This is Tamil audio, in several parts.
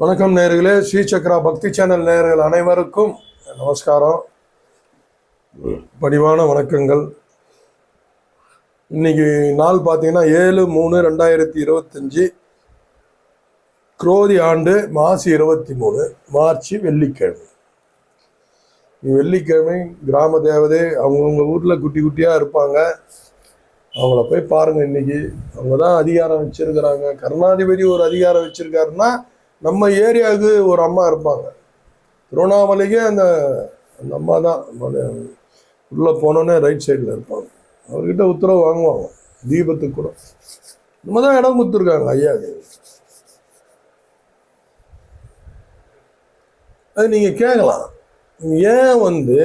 வணக்கம் நேர்களே ஸ்ரீ சக்ரா பக்தி சேனல் நேர்கள் அனைவருக்கும் நமஸ்காரம். பணிவான வணக்கங்கள். இன்னைக்கு நாள் பார்த்தீங்கன்னா ஏழு மூணு ரெண்டாயிரத்தி இருபத்தஞ்சி குரோதி ஆண்டு மாசி இருபத்தி மூணு மார்ச் வெள்ளிக்கிழமை. வெள்ளிக்கிழமை கிராம தேவதை அவங்கவுங்க ஊரில் குட்டி குட்டியாக இருப்பாங்க. அவங்கள போய் பாருங்கள் இன்னைக்கு. அவங்க தான் அதிகாரம் வச்சிருக்கிறாங்க. கருணாதிபதி ஒரு அதிகாரம் வச்சுருக்காருன்னா நம்ம ஏரியாவுக்கு ஒரு அம்மா இருப்பாங்க. திருவண்ணாமலைக்கே அந்த அந்த அம்மா தான். உள்ளே போனோன்னே ரைட் சைடில் இருப்பாங்க. அவர்கிட்ட உத்தரவு வாங்குவாங்க. தீபத்துக்கு கூட. நம்ம தான் இடம் கொடுத்துருக்காங்க ஐயாவுக்கு அது நீங்கள் கேட்கலாம் ஏன் வந்து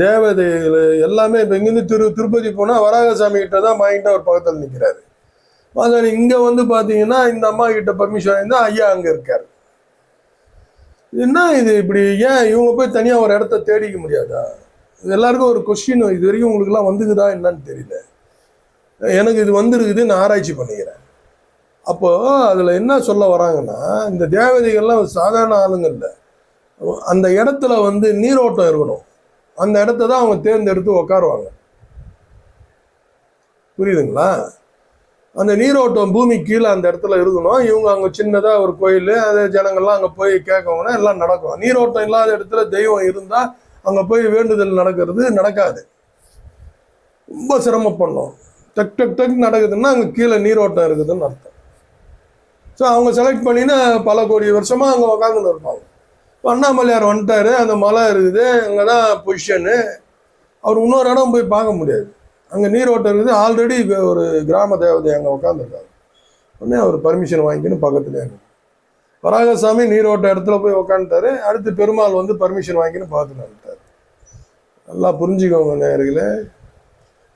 தேவதைகள் எல்லாமே இப்போ இங்கேருந்து திரு திருப்பதி போனால் வராகசாமி கிட்ட தான் வாங்கிட்டு அவர் பக்கத்தில் நிற்கிறாரு வாங்க இங்கே வந்து பார்த்தீங்கன்னா இந்த அம்மா கிட்ட பர்மிஷன் இருந்தால் ஐயா அங்கே இருக்கார். என்ன இது இப்படி? ஏன் இவங்க போய் தனியாக ஒரு இடத்த தேடிக்க முடியாதா? எல்லாருக்கும் ஒரு கொஸ்டின் இது வரைக்கும் உங்களுக்குலாம் வந்துக்குதா என்னன்னு தெரியல. எனக்கு இது வந்துருக்குது நான் ஆராய்ச்சி பண்ணிக்கிறேன். அப்போது அதில் என்ன சொல்ல வராங்கன்னா இந்த தேவதைகள்லாம் சாதாரண ஆளுங்க இல்லை. அந்த இடத்துல வந்து நீரோட்டம் இருக்கணும். அந்த இடத்த தான் அவங்க தேர்ந்தெடுத்து உக்காருவாங்க. புரியுதுங்களா? அந்த நீரோட்டம் பூமி கீழே அந்த இடத்துல இருக்கணும். இவங்க அங்கே சின்னதாக ஒரு கோயில் அது ஜனங்கள்லாம் அங்கே போய் கேட்கவங்கன்னா எல்லாம் நடக்கும். நீரோட்டம் இல்லாத இடத்துல தெய்வம் இருந்தால் அங்கே போய் வேண்டுதல் நடக்கிறது நடக்காது. ரொம்ப சிரமப்படணும். டக் டக் டக் நடக்குதுன்னா அங்கே கீழே நீரோட்டம் இருக்குதுன்னு அர்த்தம். ஸோ அவங்க செலக்ட் பண்ணினா பல கோடி வருஷமாக அங்கே உக்காந்துன்னு இருப்பாங்க. இப்போ அண்ணாமலையார் வந்துட்டார் அந்த மலை இருக்குது அங்கே தான் பொசிஷனு அவர் இன்னொரு இடம் போய் பார்க்க முடியாது. அங்கே நீரோட்டம் இருக்குது. ஆல்ரெடி ஒரு கிராம தேவதை அங்கே உட்காந்துருக்காங்க உடனே அவர் பர்மிஷன் வாங்கிக்கின்னு பக்கத்துலேயே இருக்கு. வராகசாமி நீரோட்ட இடத்துல போய் உக்காந்துட்டாரு. அடுத்து பெருமாள் வந்து பர்மிஷன் வாங்கின்னு பார்த்துட்டு நல்லா புரிஞ்சுக்கோங்க நேர்களே.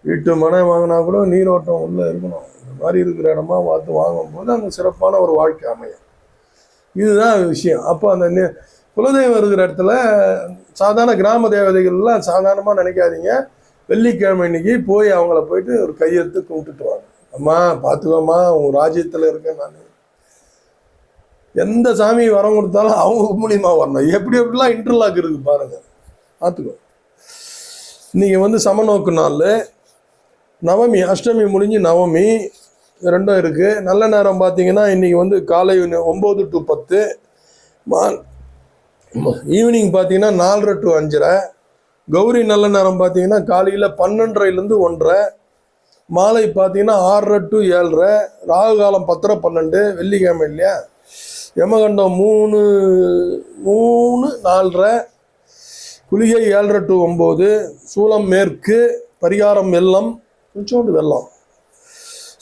வீட்டு மனை வாங்கினா கூட நீரோட்டம் உள்ளே இருக்கணும். இந்த மாதிரி இருக்கிற இடமா பார்த்து வாங்கும்போது அங்கே சிறப்பான ஒரு வாழ்க்கை அமையும். இதுதான் விஷயம். அப்போ அந்த குலதெய்வம் இருக்கிற இடத்துல சாதாரண கிராம தேவதைகள்லாம் சாதாரணமாக நினைக்காதீங்க. வெள்ளிக்கிழமை இன்னைக்கு போய் அவங்கள போயிட்டு ஒரு கையெழுத்து கும்பிட்டுட்டு வாங்க. அம்மா பார்த்துக்கோம்மா உங்க ராஜ்யத்தில் இருக்கேன் நான். எந்த சாமி வரம் கொடுத்தாலும் அவங்க மூலியமாக வரணும். எப்படி எப்படிலாம் இன்டர்லாக் இருக்கு பாருங்க. பார்த்துக்கோ. இன்னைக்கு வந்து சமநோக்கு நாள் நவமி அஷ்டமி முடிஞ்சு நவமி ரெண்டும் இருக்கு. நல்ல நேரம் பார்த்தீங்கன்னா இன்னைக்கு வந்து காலை ஒம்பது டு பத்து. மா ஈவினிங் பார்த்தீங்கன்னா நாலரை டு அஞ்சரை. கௌரி நல்ல நேரம் பார்த்தீங்கன்னா காலையில் பன்னெண்டரைலேருந்து ஒன்றரை மாலை பார்த்தீங்கன்னா ஆறரை டு ஏழரை ராகு காலம் பத்தரை பன்னெண்டு வெள்ளிக்கிழமை இல்லையா? யமகண்டம் மூணு மூணு நாலரை குளிகை ஏழரை டு ஒம்பது சூளம் மேற்கு பரிகாரம் வெள்ளம் கொஞ்சோண்டு வெள்ளம்.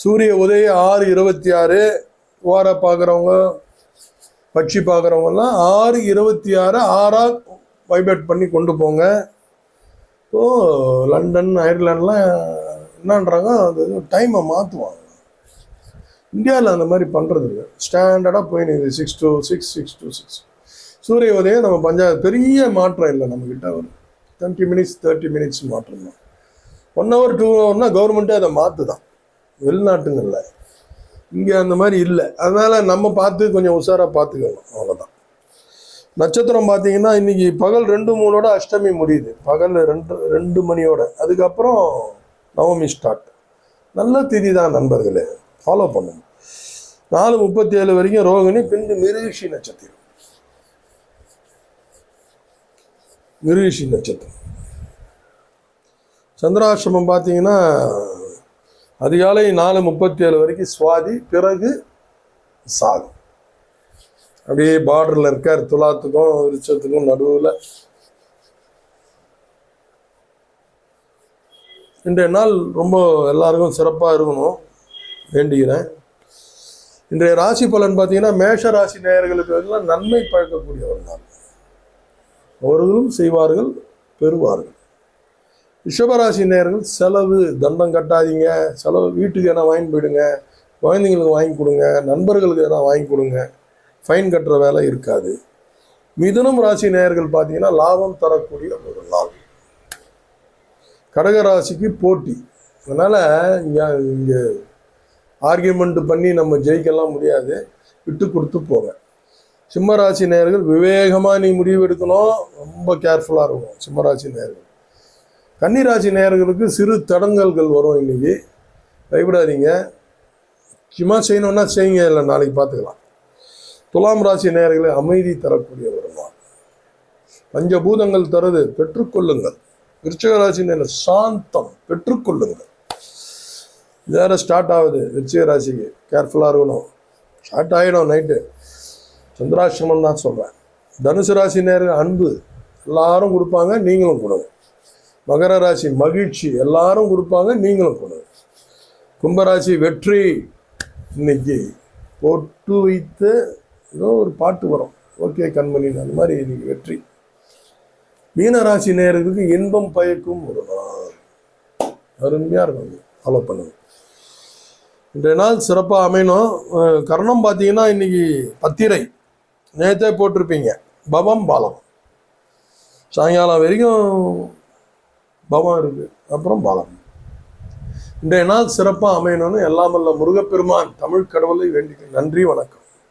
சூரிய உதயம் ஆறு இருபத்தி ஆறு ஓர பார்க்குறவங்க பட்சி பார்க்குறவங்கெல்லாம் ஆறு இருபத்தி ஆறு ஆறாக வைப்ரேட் பண்ணி கொண்டு போங்க. இப்போ லண்டன் அயர்லாண்ட்லாம் என்னன்றாங்க அது டைமை மாற்றுவாங்க இந்தியாவில் அந்த மாதிரி பண்ணுறது இல்லை ஸ்டாண்டர்டாக போயினுது six two six six two six சூரிய உதயம் நம்ம பஞ்சாயத்து பெரிய மாற்றம் இல்லை நம்மக்கிட்ட ஒரு டுவெண்ட்டி மினிட்ஸ் தேர்ட்டி மினிட்ஸ் மாற்றம் தான். ஒன் ஹவர் டூ ஹவர்னால் கவர்மெண்ட்டே அதை மாற்றுதான் வெளிநாட்டுங்களில். இங்கே அந்த மாதிரி இல்லை. அதனால் நம்ம பார்த்து கொஞ்சம் உஷாராக பார்த்துக்கணும் அவ்வளோதான் நட்சத்திரம் பார்த்தீங்கன்னா இன்னைக்கு பகல் ரெண்டு மூணோட அஷ்டமி முடியுது. பகல் ரெண்டு ரெண்டு மணியோட. அதுக்கப்புறம் நவமி ஸ்டார்ட் நல்ல திதி தான் நண்பர்களே. ஃபாலோ பண்ணுங்க. நாலு முப்பத்தி ஏழு வரைக்கும் ரோகிணி பின்பு மிருகிஷி நட்சத்திரம். மிருகிஷி நட்சத்திரம். சந்திராசிரமம் பார்த்தீங்கன்னா அதிகாலை நாலு முப்பத்தி ஏழு வரைக்கும் சுவாதி பிறகு சாகும் அப்படியே பார்டரில் இருக்கார் துலாத்துக்கும் விருச்சத்துக்கும் நடுவில். இன்றைய நாள் ரொம்ப எல்லாருக்கும் சிறப்பாக இருக்கணும் வேண்டிக்கிறேன். இன்றைய ராசி பலன் பார்த்தீங்கன்னா மேஷ ராசி நேயர்களுக்கு எல்லாம் நன்மை பழக்கக்கூடிய ஒரு நாள். அவர்களும் செய்வார்கள் பெறுவார்கள். ரிஷபராசி நேர்கள் செலவு தண்டம் கட்டாதீங்க. செலவு வீட்டுக்கு எதனா வாங்கி போயிடுங்க. குழந்தைங்களுக்கு வாங்கி கொடுங்க. நண்பர்களுக்கு எதனா வாங்கி கொடுங்க. ஃபைன் கட்டுற வேலை இருக்காது. மிதுனம் ராசி நேயர்கள் பார்த்தீங்கன்னா லாபம் தரக்கூடிய ஒரு லாபம். கடகராசிக்கு போட்டி. அதனால் இங்கே இங்கே ஆர்கியூமெண்ட் பண்ணி நம்ம ஜெயிக்கலாம் முடியாது. விட்டு கொடுத்து போங்க. சிம்மராசி நேயர்கள் விவேகமாக நீ முடிவு எடுக்கணும். ரொம்ப கேர்ஃபுல்லாக இருக்கும் சிம்மராசி நேயர்கள். கன்னிராசி நேயர்களுக்கு சிறு தடங்கல்கள் வரும் இன்றைக்கி பயப்படாதீங்க. சும்மா செய்யணுன்னா செய்யுங்க. இல்லை நாளைக்கு பார்த்துக்கலாம். துலாம் ராசி நேர்களை அமைதி தரக்கூடிய வருமானம் பஞ்சபூதங்கள் தருது பெற்றுக்கொள்ளுங்கள். விருச்சிக ராசி நேரில் சாந்தம் பெற்றுக்கொள்ளுங்கள். வேற ஸ்டார்ட் ஆகுது விருச்சிக ராசிக்கு. கேர்ஃபுல்லாக இருக்கணும். ஸ்டார்ட் ஆகிடும் நைட்டு சந்திராசிரமம் தான் சொல்கிறேன் தனுசு ராசி நேரம் அன்பு எல்லாரும் கொடுப்பாங்க நீங்களும் கொடுங்க. மகர ராசி மகிழ்ச்சி எல்லாரும் கொடுப்பாங்க நீங்களும் கொடுங்க. கும்பராசி வெற்றி. இன்னைக்கு போட்டு வைத்து ஏதோ ஒரு பாட்டு வரும். ஓகே கண்மணி அந்த மாதிரி இன்னைக்கு வெற்றி. மீனராசி நேர்களுக்கு இன்பம் பயக்கும் ஒரு நாள். அருமையாக இருக்கும். ஃபாலோ பண்ணுங்க. இன்றைய நாள் சிறப்பாக அமையணும். கர்ணம் பார்த்தீங்கன்னா இன்னைக்கு பத்திரை. நேற்றே போட்டிருப்பீங்க. பவம் பாலம். சாயங்காலம் வரைக்கும் பவம் இருக்குது அப்புறம் பாலம். இன்றைய நாள் சிறப்பாக அமையணும்னு எல்லாம் வல்ல முருகப்பெருமான் தமிழ் கடவுளை வேண்டிக்க நன்றி வணக்கம்.